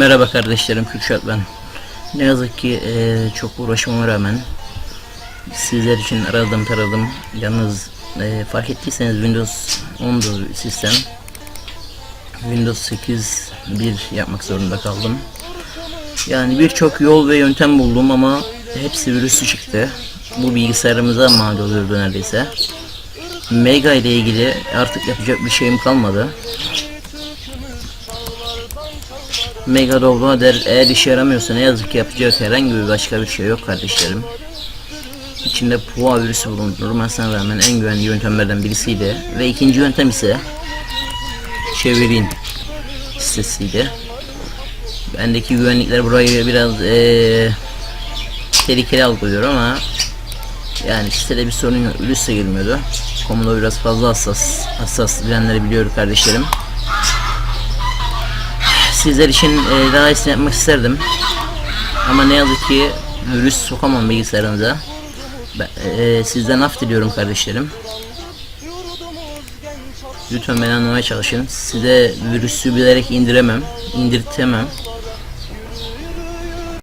Merhaba kardeşlerim Kürşat ben. Ne yazık ki eee, çok uğraşmama rağmen sizler için aradım taradım. Yalnız eee, fark ettiyseniz Windows 10'du sistem. Windows 8 1 yapmak zorunda kaldım. Yani birçok yol ve yöntem buldum ama hepsi virüslü çıktı. Bu bilgisayarımıza mal oluyordu neredeyse. Mega ile ilgili artık yapacak bir şeyim kalmadı. Mega Downloader eğer işe yaramıyorsa ne yazık ki yapacak herhangi bir başka bir şey yok kardeşlerim. İçinde Pua virüsü bulundurmasına rağmen en güvenli yöntemlerden birisiydi. Ve ikinci yöntem ise Çevirin sitesiydi. Bendeki güvenlikler burayı biraz eee tehlikeli algılıyor ama yani sitede bir sorun yok. Virüse girmiyordu. Komodo biraz fazla hassas. Hassas bilenleri biliyor kardeşlerim sizler için e, daha iyisini yapmak isterdim. Ama ne yazık ki virüs sokamam bilgisayarınıza. E, sizden af diliyorum kardeşlerim. Lütfen beni anlamaya çalışın. Size virüsü bilerek indiremem, indirtemem.